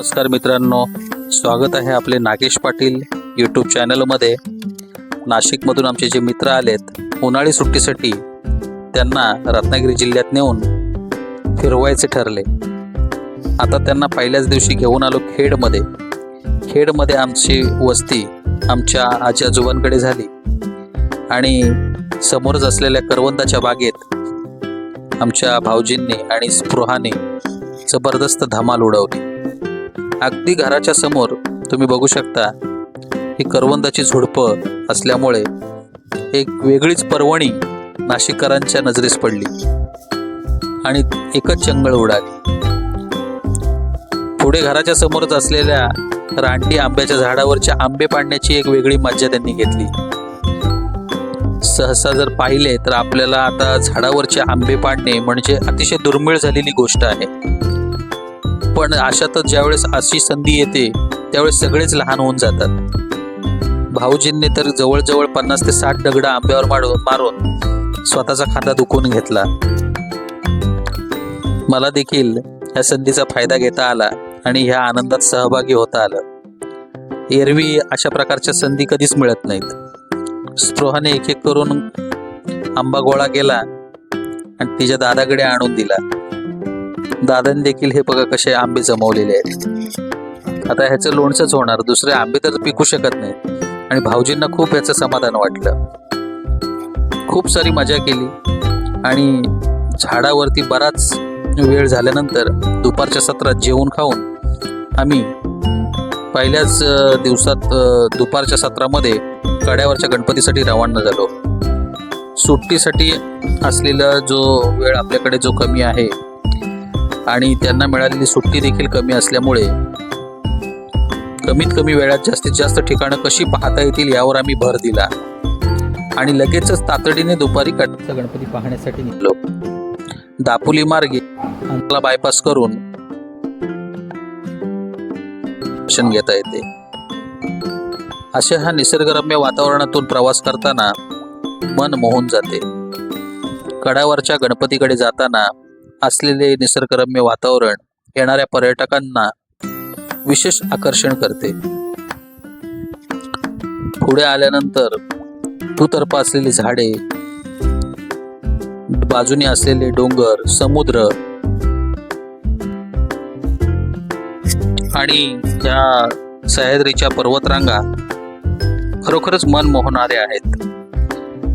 नमस्कार मित्रांनो स्वागत आहे आपले नागेश पाटील यूट्यूब चॅनलमध्ये. नाशिकमधून आमचे जे मित्र आलेत उन्हाळी सुट्टीसाठी त्यांना रत्नागिरी जिल्ह्यात नेऊन फिरवायचे ठरले. आता त्यांना पहिल्याच दिवशी घेऊन आलो खेडमध्ये. खेडमध्ये आमची वस्ती आमच्या आजी आजोबांकडे झाली. आणि समोरच असलेल्या करवंदाच्या बागेत आमच्या भाऊजींनी आणि स्पृहाने जबरदस्त धमाल उडवली. अगदी घराच्या समोर तुम्ही बघू शकता ही करवंदाची झुडपं असल्यामुळे एक वेगळीच पर्वणी नाशिककरांच्या नजरेस पडली आणि एकच चंगळ उडाली. पुढे घराच्या समोरच असलेल्या रानटी आंब्याच्या झाडावरच्या आंबे पाडण्याची एक वेगळी मज्जा त्यांनी घेतली. सहसा जर पाहिले तर आपल्याला आता झाडावरचे आंबे पाडणे म्हणजे अतिशय दुर्मिळ झालेली गोष्ट आहे. पण अशातच ज्यावेळेस अशी संधी येते त्यावेळेस सगळेच लहान होऊन जातात. भाऊजींनी तर जवळजवळ पन्नास ते साठ दगड आंब्यावर मारून मारून स्वतःचा खांदा दुखून घेतला. मला देखील या संधीचा फायदा घेता आला आणि ह्या आनंदात सहभागी होता आलं. एरवी अशा प्रकारच्या संधी कधीच मिळत नाहीत. स्पृहाने एक एक करून आंबा गोळा केला आणि तिच्या दादाकडे आणून दिला. दादाने देखील हे बघा कसे आंबे जमवलेले आहेत. आता ह्याचं लोणचंच होणार दुसरे आंबे तर पिकू शकत नाहीत. आणि भाऊजींना खूप ह्याचं समाधान वाटलं. खूप सारी मजा केली. आणि झाडावरती बराच वेळ झाल्यानंतर दुपारच्या सत्रात जेवण खाऊन आम्ही पहिल्याच दिवसात दुपारच्या सत्रामध्ये कड्यावरच्या गणपतीसाठी रवाना झालो. सुट्टीसाठी असलेला जो वेळ आपल्याकडे जो कमी आहे आणि त्यांना मिळालेली सुट्टी देखील कमी असल्यामुळे कमीत कमी वेळात जास्तीत जास्त ठिकाणं कशी पाहता येतील यावर आम्ही भर दिला. आणि लगेचच तातडीने दुपारी कटचा गणपती पाहण्यासाठी निघलो. दापोली मार्गे बायपास करून दर्शन घेता येते. अशा ह्या निसर्गरम्य वातावरणातून प्रवास करताना मन मोहून जाते. कडावरच्या गणपतीकडे जाताना असलेले निसर्गरम्य वातावरण येणाऱ्या पर्यटकांना विशेष आकर्षण करते. पुढे आल्यानंतर दुतर्फ असलेली झाडे बाजूने असलेले डोंगर समुद्र आणि या सह्याद्रीच्या पर्वतरांगा खरोखरच मन मोहणारे आहेत.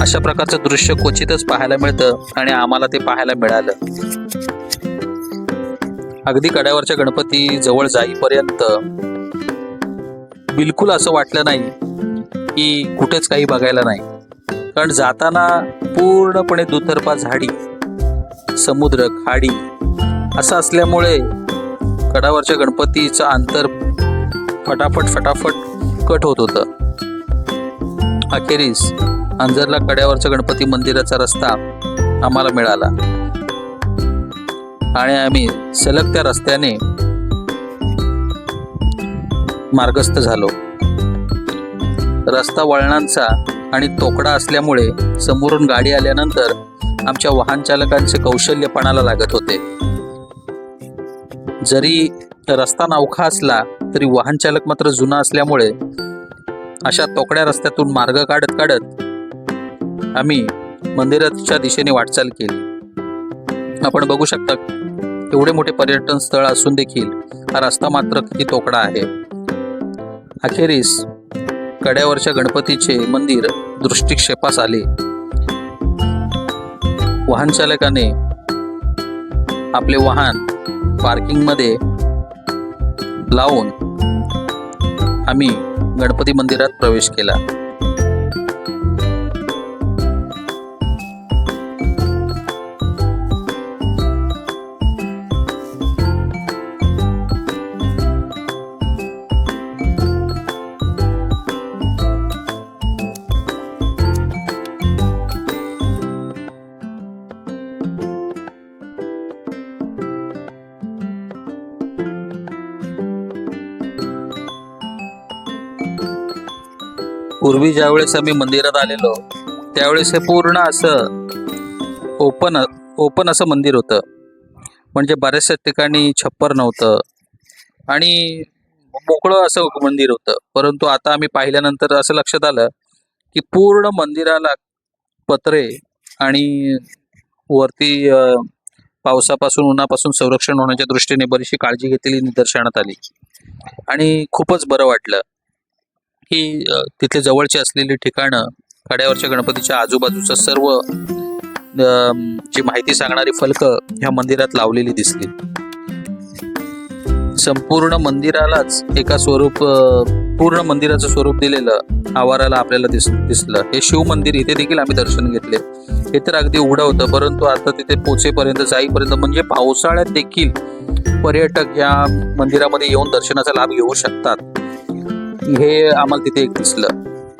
अशा प्रकारचं दृश्य क्वचितच पाहायला मिळतं आणि आम्हाला ते पाहायला मिळालं. अगदी कड्यावरच्या गणपती जवळ जाईपर्यंत बिलकुल असं वाटलं नाही की कुठेच काही बघायला नाही. कारण जाताना पूर्णपणे दुतर्फा झाडी समुद्र खाडी असं असल्यामुळे कडावरच्या गणपतीचं अंतर फटाफट फटाफट कट होत होतं. अखेरीस अंजरला कड्यावरच्या गणपती मंदिराचा रस्ता आम्हाला मिळाला. आणि आम्ही सलग त्या रस्त्याने मार्गस्थ झालो. रस्ता वळणांचा आणि तोकडा असल्यामुळे समोरून गाडी आल्यानंतर आमच्या वाहन चालकांचे कौशल्यपणाला लागत होते. जरी रस्ता नवखा असला तरी वाहन चालक मात्र जुना असल्यामुळे अशा तोकड्या रस्त्यातून मार्ग काढत काढत आम्ही मंदिराच्या दिशेने वाटचाल केली. आपण बघू शकता एवढे मोठे पर्यटन स्थळ असून देखील हा रस्ता मात्र किती तोकडा आहे. अखेरीस कड्यावरच्या गणपतीचे मंदिर दृष्टिक्षेपास आले. वाहन चालकाने आपले वाहन पार्किंगमध्ये लावून आम्ही गणपती मंदिरात प्रवेश केला. पूर्वी ज्यावेळेस आम्ही मंदिरात आलेलो त्यावेळेस हे पूर्ण असं ओपन ओपन असं मंदिर होतं. म्हणजे बऱ्याचशा ठिकाणी छप्पर नव्हतं आणि मोकळं असं मंदिर होतं. परंतु आता आम्ही पाहिल्यानंतर असं लक्षात आलं की पूर्ण मंदिराला पत्रे आणि वरती पावसापासून उन्हापासून संरक्षण होण्याच्या दृष्टीने बरीचशी काळजी घेतलेली निदर्शनात आली. आणि खूपच बरं वाटलं. की तिथे तिथले जवळची असलेली ठिकाणं कड्यावरच्या गणपतीच्या आजूबाजूचं सर्व जी माहिती सांगणारी फलक ह्या मंदिरात लावलेली दिसली. संपूर्ण मंदिरालाच एका स्वरूप पूर्ण मंदिराचं स्वरूप दिलेलं आवाराला आपल्याला दिस दिसलं. हे शिव मंदिर इथे देखील आम्ही दर्शन घेतले. हे तर अगदी उघडं होतं परंतु आता तिथे पोचेपर्यंत जाईपर्यंत म्हणजे पावसाळ्यात देखील पर्यटक या मंदिरामध्ये येऊन दर्शनाचा लाभ घेऊ शकतात. हे आम्हाला तिथे एक दिसलं.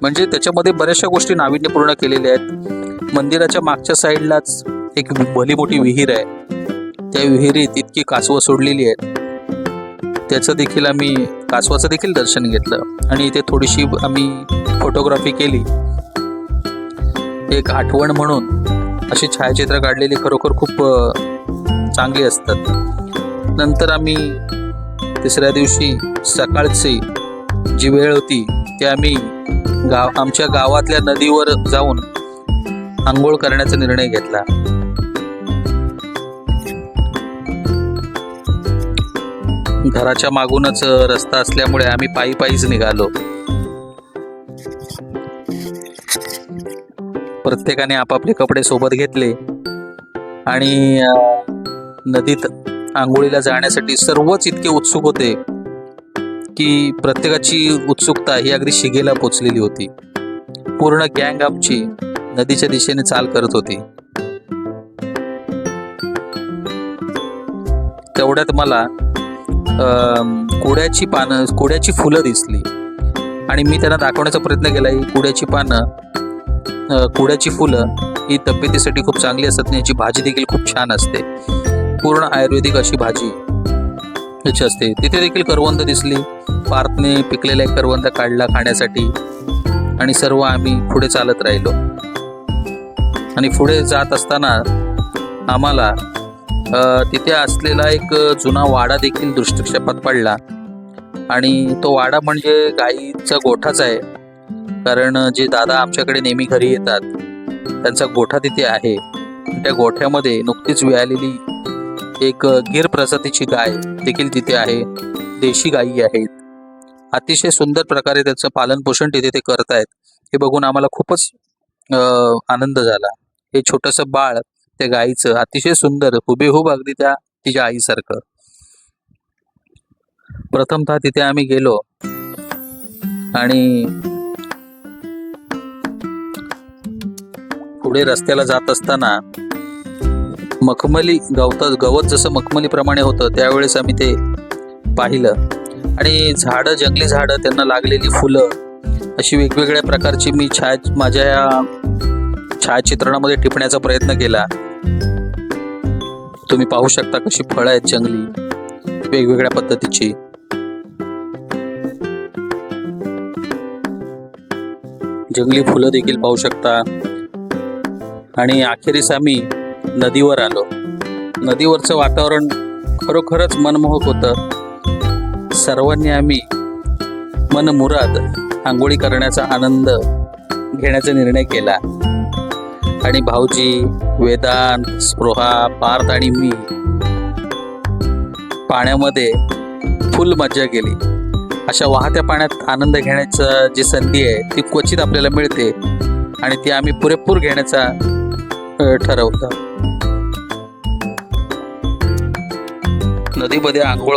म्हणजे त्याच्यामध्ये बऱ्याचशा गोष्टी नाविन्यपूर्ण केलेल्या आहेत. मंदिराच्या मागच्या साईडलाच एक भली मोठी विहीर आहे. त्या विहिरीत इतकी कासवं सोडलेली आहेत. त्याचं देखील आम्ही कासवाचं देखील दर्शन घेतलं. आणि इथे थोडीशी आम्ही फोटोग्राफी केली. एक आठवण म्हणून अशी छायाचित्र काढलेली खरोखर खूप चांगली असतात. नंतर आम्ही तिसऱ्या दिवशी सकाळची जी वेळ होती ती आम्ही गाव आमच्या गावातल्या नदीवर जाऊन आंघोळ करण्याचा निर्णय घेतला. घराच्या मागूनच रस्ता असल्यामुळे आम्ही पायी पायीच निघालो. प्रत्येकाने आपापले कपडे सोबत घेतले आणि नदीत आंघोळीला जाण्यासाठी सर्वच इतके उत्सुक होते. की प्रत्येकाची उत्सुकता ही अगदी शिगेला पोचलेली होती. पूर्ण गँग आमची नदीच्या दिशेने चाल करत होती. तेवढ्यात मला कोड्याची पानं कोड्याची फुलं दिसली. आणि मी त्यांना दाखवण्याचा प्रयत्न केला ही कोड्याची पानं कुड्याची कोड्याची फुलं ही तब्येतीसाठी खूप चांगली असतात आणि याची भाजी देखील खूप छान असते. पूर्ण आयुर्वेदिक अशी भाजी याची असते. तिथे देखील करवंद दिसली. पार्थने पिकलेला एक करवंद काढला खाण्यासाठी आणि सर्व आम्ही पुढे चालत राहिलो. आणि पुढे जात असताना आम्हाला तिथे असलेला एक जुना वाडा देखील दृष्टिक्षेपात पडला. आणि तो वाडा म्हणजे गाईचा गोठाच आहे. कारण जे दादा आमच्याकडे नेहमी घरी येतात त्यांचा गोठा तिथे आहे. त्या गोठ्यामध्ये नुकतीच विळालेली एक गिर प्रजातीची गाय देखील तिथे आहे. देशी गायी आहेत. अतिशय सुंदर प्रकारे त्याचं पालन पोषण तिथे ते करतायत. हे बघून आम्हाला खूपच आनंद झाला. हे छोटंसं बाळ त्या गाईचं अतिशय सुंदर हुबेहूब अगदी त्या तिच्या आईसारखं. प्रथमतः तिथे आम्ही गेलो. आणि पुढे रस्त्याला जात असताना मखमली गवत गवत जसं मखमलीप्रमाणे होतं त्यावेळेस आम्ही ते पाहिलं. आणि झाडं जंगली झाडं त्यांना लागलेली फुलं अशी वेगवेगळ्या प्रकारची मी छाया माझ्या या छायाचित्रणामध्ये टिपण्याचा प्रयत्न केला. तुम्ही पाहू शकता कशी फळं आहेत जंगली वेगवेगळ्या पद्धतीची. जंगली फुलं देखील पाहू शकता. आणि अखेरीस आम्ही नदीवर आलो. नदीवरचं वातावरण खरोखरच मनमोहक होतं. सर्वांनी आम्ही मनमुराद आंघोळी करण्याचा आनंद घेण्याचा निर्णय केला. आणि भाऊजी वेदांत स्पृहा पार्थ आणि मी पाण्यामध्ये फुल मज्जा केली. अशा वाहत्या पाण्यात आनंद घेण्याचं जी संधी आहे ती क्वचित आपल्याला मिळते आणि ती आम्ही पुरेपूर घेण्याचा ठरवलं नदीमध्ये आंघोळ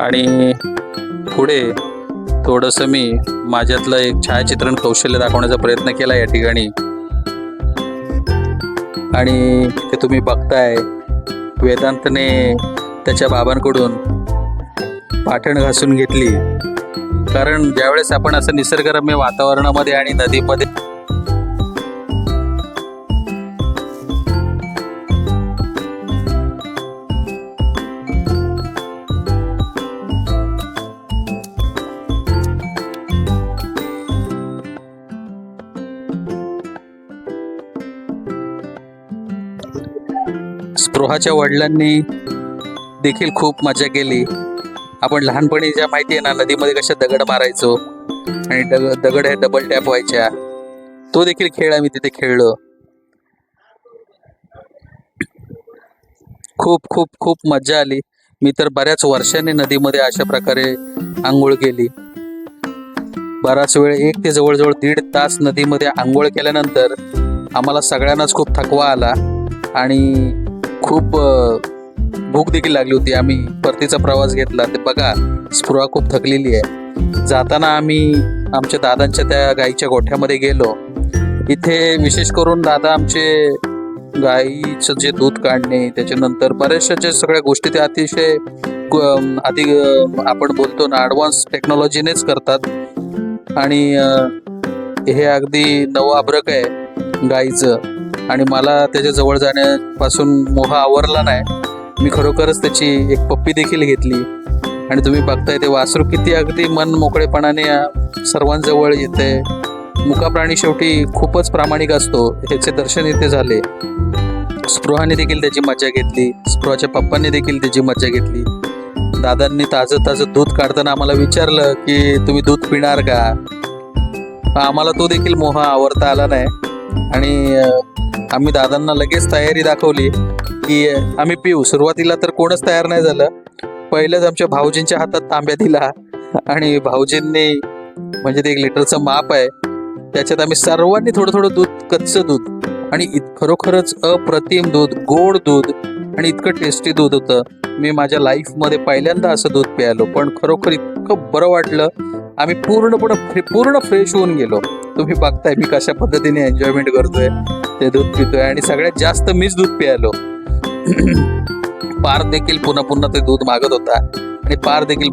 आणि पुढे थोडंसं मी माझ्यातलं एक छायाचित्रण कौशल्य दाखवण्याचा प्रयत्न केला या ठिकाणी. आणि ते तुम्ही बघताय वेदांतने त्याच्या बाबांकडून पाठण घासून घेतली. कारण ज्यावेळेस आपण असं निसर्गरम्य वातावरणामध्ये आणि नदीमध्ये स्पृहाच्या वडिलांनी देखील खूप मजा केली. आपण लहानपणी ज्या माहिती आहे ना नदीमध्ये कशा दगड मारायचो आणि दग दगड हे डबल टॅप व्हायच्या. तो देखील खेळ आम्ही तिथे खेळलो. खूप खूप खूप मजा आली. मी तर बऱ्याच वर्षांनी नदीमध्ये अशा प्रकारे आंघोळ केली. बराच वेळ एक ते जवळजवळ दीड तास नदीमध्ये आंघोळ केल्यानंतर आम्हाला सगळ्यांनाच खूप थकवा आला आणि खूप भूक देखील लागली होती. आम्ही परतीचा प्रवास घेतला. ते बघा स्पृहा खूप थकलेली आहे. जाताना आम्ही आमच्या दादांच्या त्या गाईच्या गोठ्यामध्ये गेलो. इथे विशेष करून दादा आमचे गाईचं जे दूध काढणे त्याच्यानंतर बऱ्याचशा ज्या सगळ्या गोष्टी ते अतिशय ग- अति आपण बोलतो ना ॲडव्हान्स टेक्नॉलॉजीनेच करतात. आणि हे अगदी नवं नवआब्रक आहे गाईचं. आणि मला त्याच्याजवळ जाण्यापासून मोह आवरला नाही. मी खरोखरच त्याची एक पप्पी देखील घेतली. आणि तुम्ही बघताय ते वासरू किती अगदी मन मोकळेपणाने अ, सर्वांजवळ येते. मुका प्राणी शेवटी खूपच प्रामाणिक असतो. ह्याचे दर्शन इथे झाले. स्पृहाने देखील त्याची मजा घेतली. स्पृहाच्या पप्पांनी देखील त्याची मजा घेतली. दादांनी ताजं ताजं दूध काढताना आम्हाला विचारलं की तुम्ही दूध पिणार का? आम्हाला तो देखील मोह आवरता आला नाही. आणि आम्ही दादांना लगेच तयारी दाखवली की आम्ही पिऊ. सुरुवातीला तर कोणच तयार नाही झालं. पहिलंच आमच्या भाऊजींच्या हातात तांब्या दिला आणि भाऊजींनी म्हणजे ते एक लिटरचं माप आहे. त्याच्यात आम्ही सर्वांनी थोडं थोडं दूध कच्चं दूध आणि इत खरोखरच अप्रतिम दूध गोड दूध आणि इतकं टेस्टी दूध होतं. मी माझ्या लाईफमध्ये पहिल्यांदा असं दूध प्यायलो. पण खरोखर इतकं बरं वाटलं. आम्ही पूर्णपणे पूर्ण फ्रेश होऊन गेलो. तुम्ही बघताय मी कशा पद्धतीने एन्जॉयमेंट करतोय. ते दूध पितोय आणि सगळ्यात जास्त मीच दूध प्यायलो. पार देखील पुन्हा पुन्हा ते दूध मागत होता. आणि पार देखील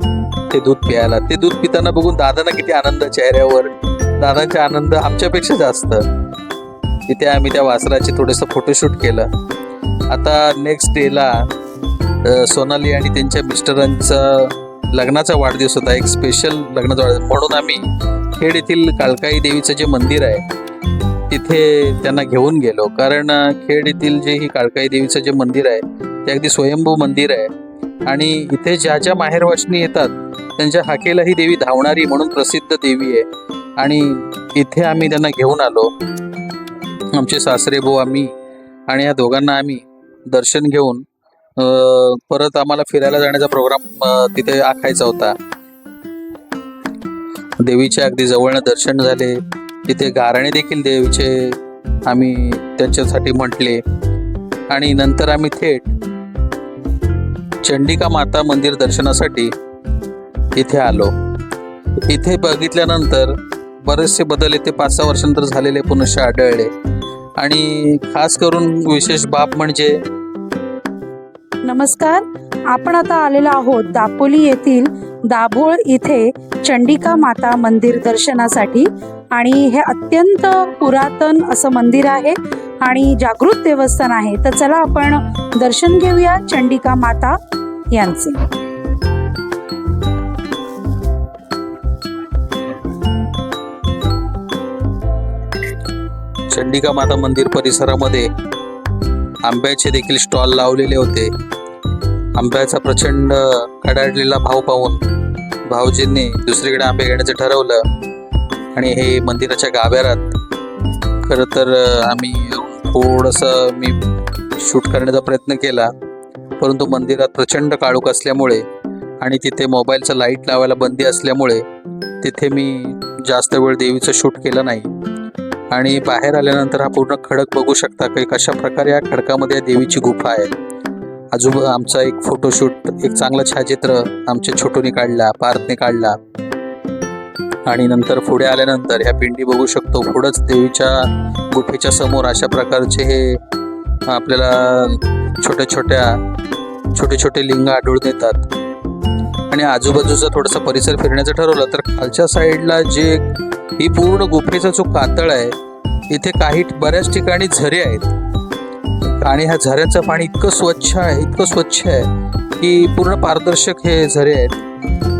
ते दूध प्यायला. ते दूध पिताना बघून दादांना किती आनंद चेहऱ्यावर. दादांचा आनंद आमच्यापेक्षा जास्त. तिथे आम्ही त्या वासराचे थोडंसं फोटोशूट केलं. आता नेक्स्ट डेला सोनाली आणि त्यांच्या मिस्टरांचा लग्नाचा वाढदिवस होता. एक स्पेशल लग्नाचा वाढदिवस म्हणून आम्ही खेड येथील काळकाई देवीचं जे मंदिर आहे तिथे त्यांना घेऊन गेलो. कारण खेड येथील जे ही काळकाई देवीचं जे मंदिर आहे ते अगदी स्वयंभू मंदिर आहे. आणि इथे ज्या ज्या माहेरवाशनी येतात त्यांच्या हाकेला ही देवी धावणारी म्हणून प्रसिद्ध देवी आहे. आणि इथे आम्ही त्यांना घेऊन आलो. आमचे सासरे भाऊ आम्ही आणि या दोघांना आम्ही दर्शन घेऊन परत आम्हाला फिरायला जाण्याचा प्रोग्राम तिथे आखायचा होता. देवीच्या अगदी जवळनं दर्शन झाले. तिथे गाराणे देखील देवीचे आम्ही त्यांच्यासाठी म्हटले. आणि नंतर आम्ही थेट चंडिका माता मंदिर दर्शनासाठी इथे आलो. इथे बघितल्यानंतर बरेचसे बदल येथे पाच सहा वर्षानंतर झालेले पुनश्च आढळले. आणि खास करून विशेष बाब म्हणजे नमस्कार आपण आता आलेलो आहोत दापोली येथील दाभोळ इथे चंडिका माता मंदिर दर्शनासाठी. आणि हे अत्यंत पुरातन असं मंदिर आहे आणि जागृत देवस्थान आहे. तर चला आपण दर्शन घेऊया चंडिका माता यांचे. चंडिका माता मंदिर परिसरामध्ये आंब्याचे देखील स्टॉल लावलेले होते. आंब्याचा प्रचंड कडाडलेला भाव पाहून भाऊजींनी दुसरीकडे आंबे घेण्याचं ठरवलं. आणि हे मंदिराच्या गाभाऱ्यात खरं तर आम्ही थोडंसं मी शूट करण्याचा प्रयत्न केला परंतु मंदिरात प्रचंड काळोख असल्यामुळे आणि तिथे मोबाईलचं लाइट लावायला बंदी असल्यामुळे तिथे मी जास्त वेळ देवीचं शूट केलं नाही. आणि बाहेर आल्यानंतर हा पूर्ण खडक बघू शकता की कशा प्रकारे या खडकामध्ये या देवीची गुफा आहे. आजूबा आमचा एक फोटोशूट एक चांगलं छायाचित्र आमच्या छोटूने काढला पार्थने काढला. आणि नंतर पुढे आल्यानंतर ह्या पिंडी बघू शकतो. पुढंच देवीच्या गुफेच्या समोर अशा प्रकारचे हे आपल्याला छोट्या छोट्या छोटे छोटे लिंग आढळून येतात. आणि आजूबाजूचा थोडासा परिसर फिरण्याचं ठरवलं तर खालच्या साईडला जे ही पूर्ण गुफेचा जो कातळ आहे इथे काही बऱ्याच ठिकाणी झरे आहेत. आणि ह्या झऱ्याचं पाणी इतकं स्वच्छ आहे इतकं स्वच्छ आहे की पूर्ण पारदर्शक हे झरे आहेत.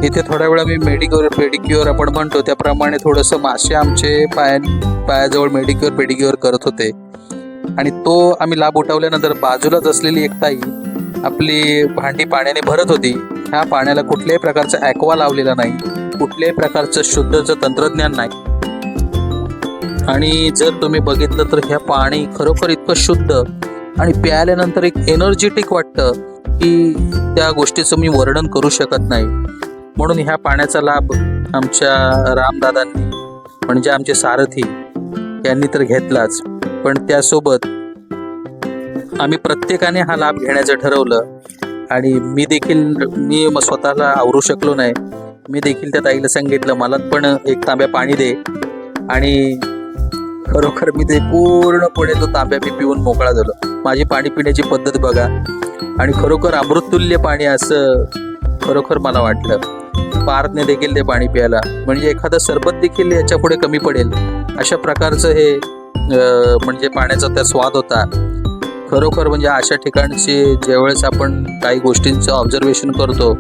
इथे थोड्या वेळा मी मेडिक्युअर पेडिक्युअर आपण म्हणतो त्याप्रमाणे थोडंसं मासे आमचे पाया पायाजवळ मेडिक्युअर पेडिक्युअर करत होते. आणि तो आम्ही लाभ उठवल्यानंतर बाजूलाच असलेली एक ताई आपली भांडी पाण्याने भरत होती. ह्या पाण्याला कुठल्याही प्रकारचा ॲक्वा लावलेला नाही. कुठल्याही प्रकारचं शुद्धचं तंत्रज्ञान नाही. आणि जर तुम्ही बघितलं तर ह्या पाणी खरोखर इतकं शुद्ध आणि प्यायल्यानंतर एक एनर्जेटिक वाटतं की त्या गोष्टीचं मी वर्णन करू शकत नाही. म्हणून ह्या पाण्याचा लाभ आमच्या रामदादांनी म्हणजे आमचे सारथी यांनी तर घेतलाच. पण त्यासोबत आम्ही प्रत्येकाने हा लाभ घेण्याचं ठरवलं. आणि मी देखील मी स्वतःला आवरू शकलो नाही. मी देखील त्या ताईला सांगितलं मला पण एक तांब्या पाणी दे. आणि खरोखर मी ते पूर्णपणे तो तांब्या मी पिऊन मोकळा झालो. माझी पाणी पिण्याची पद्धत बघा. आणि खरोखर अमृततुल्य पाणी असं खरोखर मला वाटलं. पार्थने देखील ते पाणी प्यायला. म्हणजे एखादं सरबत देखील याच्यापुढे कमी पडेल. अशा प्रकारचं हे म्हणजे पाण्याचा त्या स्वाद होता. खरोखर म्हणजे अशा ठिकाणचे ज्यावेळेस आपण काही गोष्टींचं ऑब्झर्वेशन करतो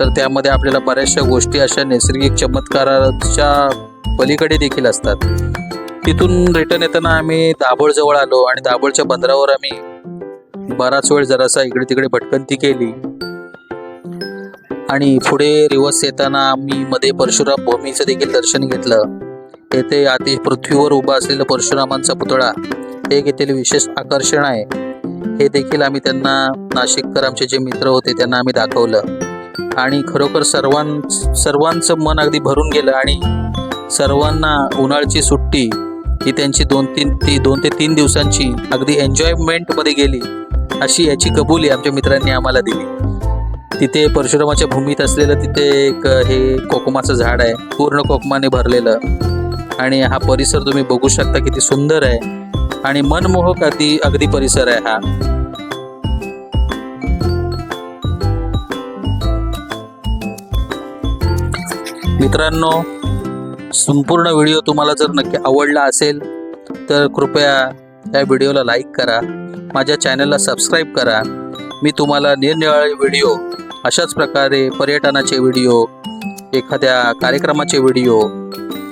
तर त्यामध्ये आपल्याला बऱ्याचशा गोष्टी अशा नैसर्गिक चमत्काराच्या पलीकडे देखील असतात. तिथून रिटर्न येताना आम्ही दाभोळजवळ आलो आणि दाभोळच्या बंदरावर आम्ही बराच वेळ जरासा इकडे तिकडे भटकंती केली. आणि पुढे रिवर्स येताना आम्ही मध्ये परशुराम भूमीचं देखील दर्शन घेतलं. येथे आधी पृथ्वीवर उभा असलेला परशुरामांचा पुतळा हे येथील विशेष आकर्षण आहे. हे देखील आम्ही त्यांना नाशिककर आमचे जे मित्र होते त्यांना आम्ही दाखवलं. आणि खरोखर सर्वां सर्वांचं मन अगदी भरून गेलं आणि सर्वांना उन्हाळ्याची सुट्टी ही त्यांची दोन तीन ती दोन ते तीन दिवसांची अगदी एन्जॉयमेंटमध्ये गेली अशी याची कबुली आमच्या मित्रांनी आम्हाला दिली. तिथे परशुरामाच्या भूमीत असलेलं तिथे एक हे कोकमाचं झाड आहे पूर्ण कोकमाने भरलेलं. आणि हा परिसर तुम्ही बघू शकता किती सुंदर आहे. आणि मनमोहक अगदी अगदी परिसर आहे हा. मित्रांनो संपूर्ण व्हिडिओ तुम्हाला जर नक्की आवडला असेल तर कृपया या व्हिडिओला लाईक करा. माझ्या चॅनलला सबस्क्राईब करा. मी तुम्हाला निरनिराळे व्हिडिओ अशाच प्रकारे पर्यटनाचे व्हिडिओ एखाद्या कार्यक्रमाचे व्हिडिओ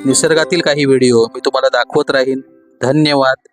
निसर्गातील काही व्हिडिओ मी तुम्हाला दाखवत राहीन. धन्यवाद.